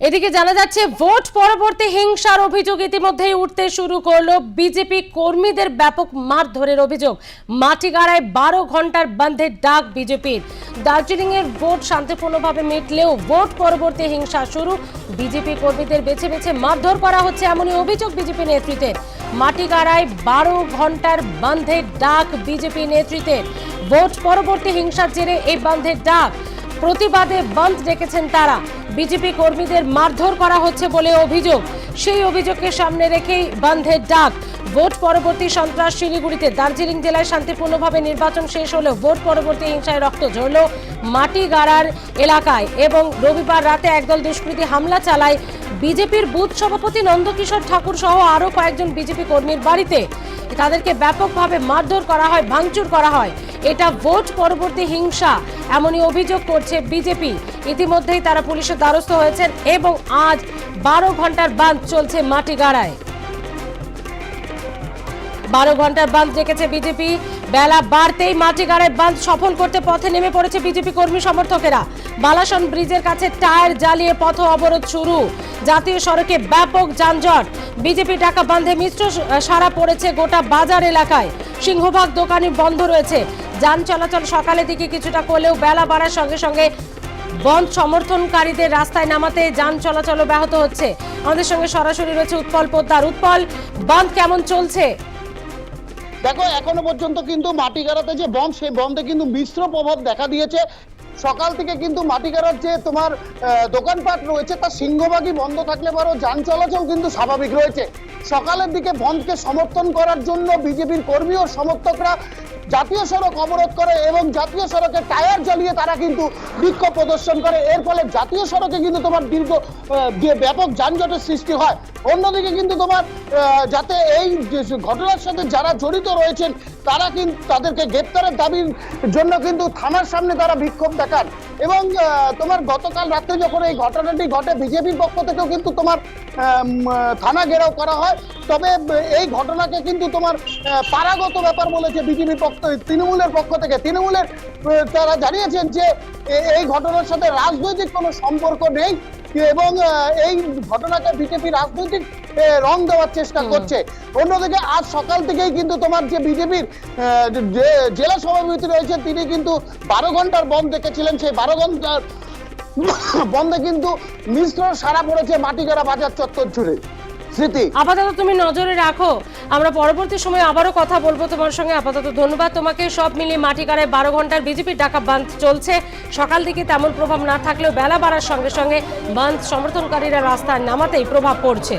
এদিকে জানা যাচ্ছে, ভোট পরবর্তী হিংসার অভিযোগ ইতিমধ্যেই উঠতে শুরু করল বিজেপি কর্মীদের ব্যাপক মারধরের অভিযোগ। মাটিগাড়ায় বারো ঘণ্টার বন্ধের ডাক বিজেপির। দার্জিলিং এর ভোট শান্তিপূর্ণভাবে মিটলেও ভোট পরবর্তী হিংসা শুরু। বিজেপি কর্মীদের বেছে বেছে মারধর করা হচ্ছে এমনই অভিযোগ বিজেপি নেতৃত্বের মাটিগাড়ায় বারো ঘণ্টার বন্ধের ডাক বিজেপি নেতৃত্বের ভোট পরবর্তী হিংসার জেরে এই বন্ধের ডাক। প্রতিবাদে বন্ধ ডেকেছেন তারা। বিজেপি কর্মীদের মারধর করা হচ্ছে বলে অভিযোগ। সেই অভিযোগকে সামনে রেখেই বন্ধের ডাক। ভোট পরবর্তী সন্ত্রাস শিলিগুড়িতে দার্জিলিং জেলায় শান্তিপূর্ণভাবে নির্বাচন শেষ হলেও ভোট পরবর্তী হিংসায় রক্ত ঝরল মাটিগাড়ার এলাকায় এবং রবিবার রাতে একদল দুষ্কৃতী হামলা চালায় বিজেপির বুথ সভাপতি নন্দকিশোর ঠাকুর সহ আরও কয়েকজন বিজেপি কর্মীর বাড়িতে। তাদেরকে ব্যাপকভাবে মারধর করা হয়, ভাঙচুর করা হয়। এটা ভোট পরবর্তী হিংসা। এমনই অভিযোগ করছে বিজেপি ইতিমধ্যেই তারা পুলিশের দ্বারস্থ হয়েছেন এবং আজ বারো ঘণ্টার বাঁধ চলছে মাটিগাড়ায় বারো ঘণ্টার বাঁধ ডেকেছে বিজেপি। বেলা বাড়তেই মাটিগাড়ায় বাঁধ সফল করতে পথে নেমে পড়েছে বিজেপি কর্মী সমর্থকেরা। বালাসন ব্রিজের কাছে টায়ার জ্বালিয়ে পথ অবরোধ শুরু। জাতীয় সড়কে ব্যাপক যানজট। বিজেপি টাকা বাঁধে মিশ্র সারা পড়েছে গোটা বাজার এলাকায়। সিংহভাগ দোকানই বন্ধ রয়েছে। যান চলাচল সকালের দিকে কিছুটা করলেও বেলা বাড়ার সঙ্গে সঙ্গে বন্ধ সমর্থনকারীদের রাস্তায় নামাতে যান চলাচলও ব্যাহত হচ্ছে। আমাদের সঙ্গে সরাসরি রয়েছে উৎপল পোদ্দার। উৎপল বন্ধ কেমন চলছে? দেখো, এখনও পর্যন্ত কিন্তু মাটি গাড়াতে যে বম, সেই বন্ধে কিন্তু মিশ্র প্রভাব দেখা দিয়েছে। সকাল থেকে কিন্তু মাটি মাটিগাড়ার যে তোমার দোকানপাট রয়েছে, তা সিংহভাগই বন্ধ থাকলে পরও যান চলাচল কিন্তু স্বাভাবিক রয়েছে। সকালের দিকে বন্ধকে সমর্থন করার জন্য বিজেপির কর্মী ও সমর্থকরা জাতীয় সড়ক অবরোধ করে এবং জাতীয় সড়কে টায়ার জ্বালিয়ে তারা কিন্তু বিক্ষোভ প্রদর্শন করে। এর ফলে জাতীয় সড়কে কিন্তু তোমার দীর্ঘ ব্যাপক যানজটের সৃষ্টি হয়। অন্যদিকে কিন্তু তোমার যাতে এই ঘটনার সাথে যারা জড়িত রয়েছেন তারা কিন্তু তাদেরকে গ্রেপ্তারের দাবির জন্য কিন্তু থানার সামনে তারা বিক্ষোভ দেখান। এবং তোমার গতকাল রাত্রে যখন এই ঘটনাটি ঘটে, বিজেপির পক্ষ থেকেও কিন্তু তোমার থানা ঘেরাও করা হয়। তবে, এই ঘটনাকে কিন্তু তোমার পারাগত ব্যাপার বলেছে বিজেপির পক্ষ, তৃণমূলের পক্ষ থেকে। তৃণমূলের তারা জানিয়েছেন যে এই ঘটনার সাথে রাজনৈতিক কোনো সম্পর্ক নেই। এবং এই ঘটনাটা বিজেপি রাজনৈতিক রং দেওয়ার চেষ্টা করছে। অন্যদিকে আজ সকাল থেকেই কিন্তু তোমার যে বিজেপির যে জেলা সভাপতি রয়েছে তিনি কিন্তু বারো ঘণ্টার বন্ধ দেখেছিলেন। সেই বারো ঘণ্টার বন্ধে কিন্তু মিশ্র সারা পড়েছে মাটি মাটিগাড়া বাজার চত্বর জুড়ে। স্মৃতি। আপাতত তুমি নজরে রাখো। আমরা পরবর্তী সময় আবারও কথা বলব তোমার সঙ্গে। আপাতত ধন্যবাদ তোমাকে। সব মিলিয়ে মাটিকাড়ায় বারো ঘণ্টার বিজেপির ডাকা বাঁধ চলছে। সকাল দিকে তেমন প্রভাব না থাকলেও বেলা বাড়ার সঙ্গে সঙ্গে বাঁধ সমর্থনকারীরা রাস্তায় নামাতেই প্রভাব পড়ছে।